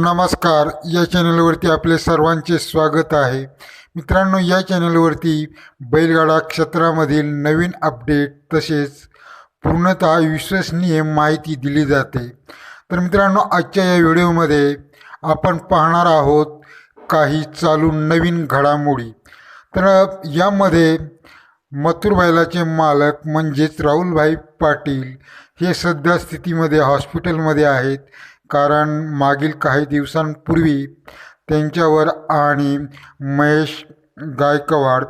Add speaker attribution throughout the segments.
Speaker 1: नमस्कार या चॅनलवरती आपले सर्वांचे स्वागत आहे. मित्रांनो या चॅनलवरती बैलगाडा क्षेत्रामधील नवीन अपडेट तसेच पूर्णतः विश्वसनीय माहिती दिली जाते. तर मित्रांनो आजच्या या व्हिडिओमध्ये आपण पाहणार आहोत काही चालू नवीन घडामोडी. तर यामध्ये मथुर बैलाचे मालक म्हणजेच राहुलभाई पाटील हे सध्या स्थितीमध्ये हॉस्पिटलमध्ये आहेत. कारण मागील काही दिवसांपूर्वी त्यांच्यावर आणि महेश गायकवाड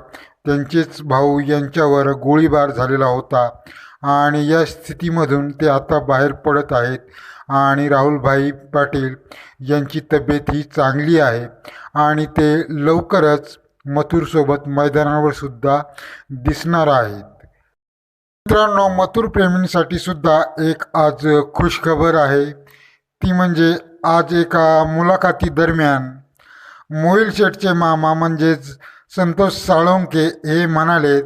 Speaker 1: त्यांचेच भाऊ यांच्यावर गोळीबार झालेला होता आणि या स्थितीमधून ते आता बाहेर पडत आहेत आणि राहुलभाई पाटील यांची तब्येत ही चांगली आहे आणि ते लवकरच मथुरसोबत मैदानावर सुद्धा दिसणार आहेत. मित्रांनो मथुर प्रेमींसाठी सुद्धा एक आज खुशखबर आहे. ती म्हणजे आज एका मुलाखती दरम्यान मोहिल शेठचे मामा म्हणजेच संतोष साळुंके हे म्हणाले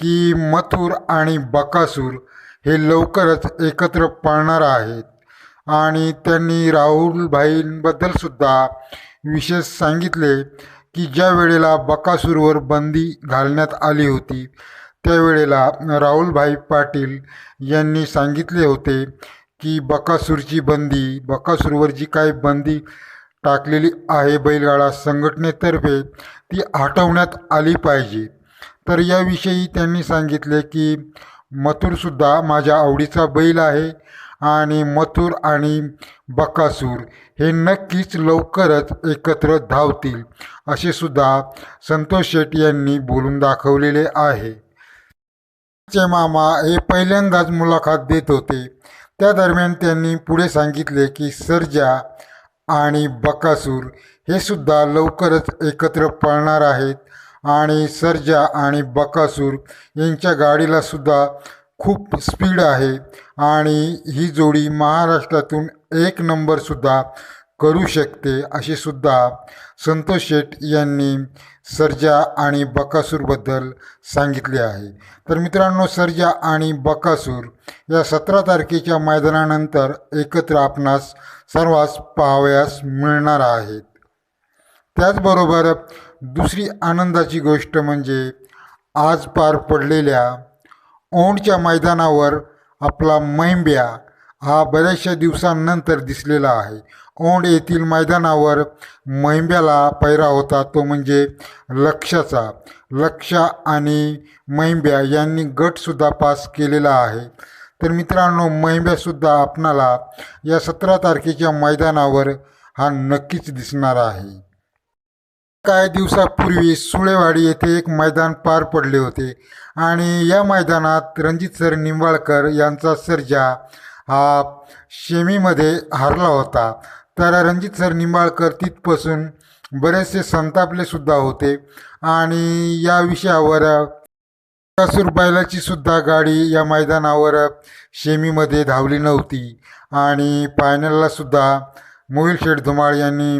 Speaker 1: की मथुर आणि बकासूर हे लवकरच एकत्र पाळणार आहेत आणि त्यांनी राहुलभाईंबद्दल सुद्धा विशेष सांगितले की ज्या वेळेला बकासूरवर बंदी घालण्यात आली होती त्यावेळेला राहुलभाई पाटील यांनी सांगितले होते की बकासूरची बंदी बकासूरवर जी काही बंदी टाकलेली आहे बैलगाडा संघटनेतर्फे ती हटवण्यात आली पाहिजे. तर याविषयी त्यांनी सांगितले की मथुरसुद्धा माझ्या आवडीचा बैल आहे आणि मथुर आणि बकासूर हे नक्कीच लवकरच एकत्र धावतील असे सुद्धा संतोष शेट यांनी बोलून दाखवलेले आहे. चे मामा हे पहिल्यांदाच मुलाखत देत होते. त्या दरम्यान त्यांनी पुढे सांगितले की सर्जा आणि बकासूर हे सुद्धा लवकरच एकत्र पळणार आहेत. आणि सर्जा आणि बकासूर यांच्या गाडीला सुद्धा खूप स्पीड आहे. आणि ही जोडी महाराष्ट्रातून एक नंबरसुद्धा करू शकते असे सुद्धा संतोष शेठ यांनी सर्जा आणि बकासूरबद्दल सांगितले आहे. तर मित्रांनो सर्जा आणि बकासूर या सतरा तारखेच्या मैदानानंतर एकत्र आपणास सर्वांस पाहावयास मिळणार आहेत. त्याचबरोबर दुसरी आनंदाची गोष्ट म्हणजे आज पार पडलेल्या औंडच्या मैदानावर आपला महिंब्या हा बऱ्याचशा दिवसांनंतर दिसलेला आहे. औंड येथील मैदानावर मैंब्याला पैरा होता. तो म्हणजे लक्षाचा लक्ष आणि मैंब्या यांनी गटसुद्धा पास केलेला आहे. तर मित्रांनो मैंब्यासुद्धा आपणाला या सतरा तारखेच्या मैदानावर हा नक्कीच दिसणार आहे. काही दिवसापूर्वी सुळेवाडी येथे एक मैदान पार पडले होते आणि या मैदानात रणजित सर निंबाळकर यांचा सर्जा हा शेमीमध्ये हारला होता. तर रणजित सर निंबाळकर तिथपासून बरेचसे संतापले सुद्धा होते. आणि या विषयावर कासूर बैलाची सुद्धा गाडी या मैदानावर शेमीमध्ये धावली नव्हती. आणि फायनलला सुद्धा मोहिल शेठ धुमाळ यांनी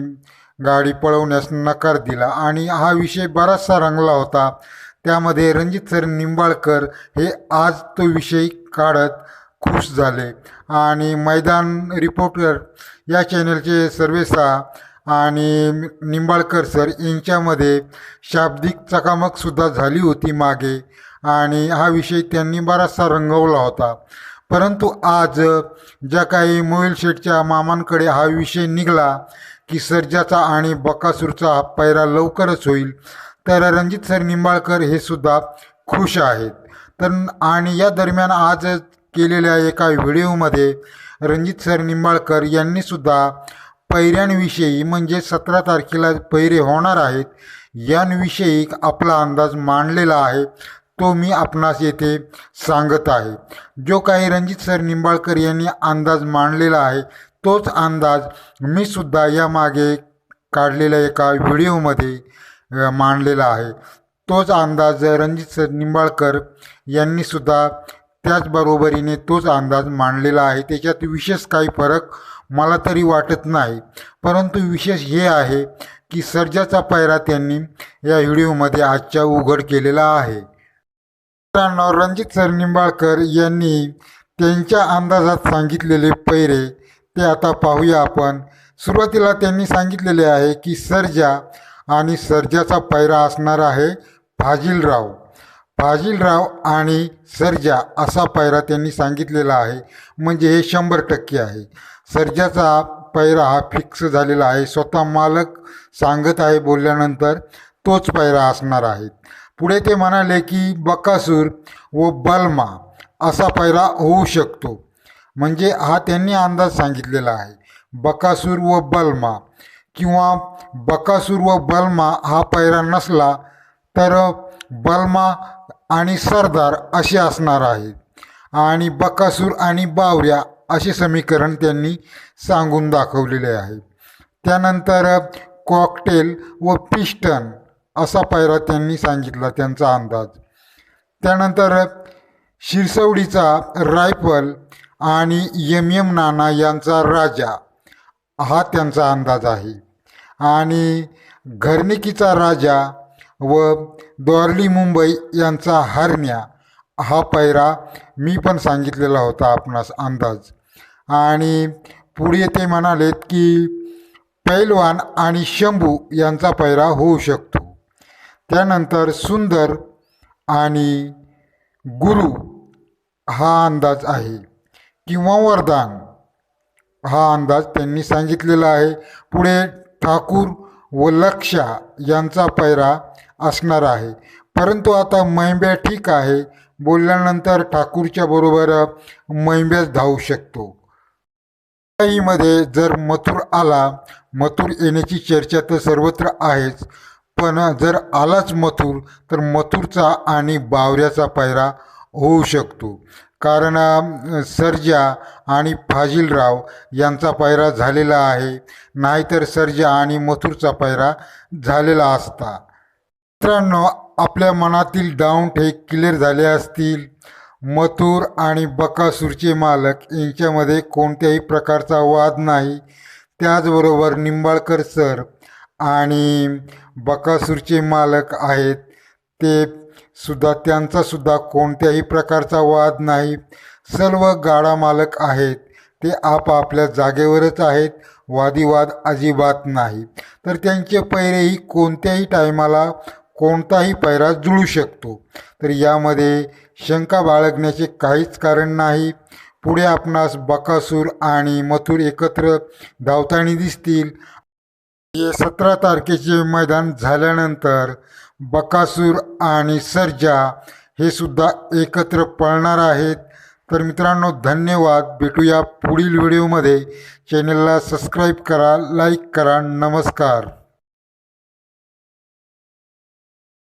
Speaker 1: गाडी पळवण्यास नकार दिला. आणि हा विषय बराचसा रंगला होता. त्यामध्ये रणजित सर निंबाळकर हे आज तो विषय काढत खुश झाले. आणि मैदान रिपोर्टर या चॅनलचे सर्वेसा आणि निंबाळकर सर यांच्यामध्ये शाब्दिक चकामकसुद्धा झाली होती मागे आणि हा विषय त्यांनी बराचसा रंगवला होता. परंतु आज ज्या काही मोहिल शेठच्या मामांकडे हा विषय निघाला की सर्जाचा आणि बकासूरचा पैरा लवकरच होईल तर रणजित सर निंबाळकर हे सुद्धा खुश आहेत. तर आणि या दरम्यान आज केलेल्या एका व्हिडिओमध्ये रणजित सर निंबाळकर यांनीसुद्धा पैऱ्यांविषयी म्हणजे सतरा तारखेला पैरे होणार आहेत यांविषयी आपला अंदाज मांडलेला आहे तो मी आपणास येथे सांगत आहे. जो काही रणजित सर निंबाळकर यांनी अंदाज मांडलेला आहे तोच अंदाज मी सुद्धा यामागे काढलेल्या एका व्हिडिओमध्ये मांडलेला आहे. तोच अंदाज रणजित सर निंबाळकर यांनीसुद्धा त्याचबरोबरीने तोच अंदाज मांडलेला आहे. त्याच्यात विशेष काही फरक मला तरी वाटत नाही. परंतु विशेष हे आहे की सर्जाचा पायरा त्यांनी या व्हिडिओमध्ये आजच्या उघड केलेला आहे. मित्रांनो रणजित सर निंबाळकर यांनी त्यांच्या अंदाजात सांगितलेले पैरे ते आता पाहूया आपण. सुरुवातीला त्यांनी सांगितलेले आहे की सर्जा आणि सर्जाचा पैरा असणार आहे फाजिलराव फाजीलराव आणि सर्जा असा पैरा त्यांनी सांगितलेला आहे. म्हणजे हे शंभर टक्के आहे. सर्जाचा पैरा हा फिक्स झालेला आहे. स्वतः मालक सांगत आहे बोलल्यानंतर तोच पैरा असणार आहे. पुढे ते म्हणाले की बकासूर व बलमा असा पैरा होऊ शकतो. म्हणजे हा त्यांनी अंदाज सांगितलेला आहे. बकासूर व बलमा किंवा बकासूर व बलमा हा पैरा नसला तर बलमा आणि सरदार असे असणार आहेत. आणि बकासूर आणि बावऱ्या असे समीकरण त्यांनी सांगून दाखवलेले आहे. त्यानंतर कॉकटेल व पिस्टन असा पायरा त्यांनी सांगितला त्यांचा अंदाज. त्यानंतर शिरसवडीचा रायफल आणि यम यम नाना यांचा राजा हा त्यांचा अंदाज आहे. आणि घरनिकीचा राजा व दोरली मुंबई यांचा हरण्या. हा पैरा मी पण सांगितलेला होता आपणास अंदाज. आणि पुढे ते म्हणालेत की पैलवान आणि शंभू यांचा पैरा होऊ शकतो. त्यानंतर सुंदर आणि गुरु हा अंदाज आहे किंवा वरदान. हा अंदाज त्यांनी सांगितलेला आहे. पुढे ठाकूर व लक्षा यांचा पैरा असणार आहे. परंतु आता मैंब्या ठीक आहे. बोलल्यानंतर ठाकूरच्या बरोबर मैंब्याच धावू शकतो. मध्ये जर मथुर आला मथुर येण्याची चर्चा तर सर्वत्र आहेच. पण जर आलाच मथुर तर मथुरचा आणि बावऱ्याचा पायरा होऊ शकतो. कारण सर्जा आणि फाजिलराव यांचा पायरा झालेला आहे. नाहीतर सर्जा आणि मथुरचा पायरा झालेला असता. मित्रांनो आपल्या मनातील डाऊट हे क्लिअर झाले असतील. मथुर आणि बकासूरचे मालक यांच्यामध्ये कोणत्याही प्रकारचा वाद नाही. त्याचबरोबर निंबाळकर सर आणि बकासूरचे मालक आहेत. ते सुद्धा त्यांचासुद्धा कोणत्याही प्रकारचा वाद नाही. सर्व गाडा मालक आहेत. ते आपापल्या जागेवरच आहेत. वादिवाद अजिबात नाही. तर त्यांचे पैरेही कोणत्याही टायमाला कोणताही पैरा जुळू शकतो. तर यामध्ये शंका बाळगण्याचे काहीच कारण नाही. पुढे आपणास बकासूर आणि मथुर एकत्र धावतानी दिसतील. हे सतरा तारखेचे मैदान झाल्यानंतर बकासूर आणि सर्जा हे सुद्धा एकत्र पळणार आहेत. तर मित्रांनो धन्यवाद. भेटूया पुढील व्हिडिओमध्ये. चॅनलला सबस्क्राईब करा लाईक करा. नमस्कार.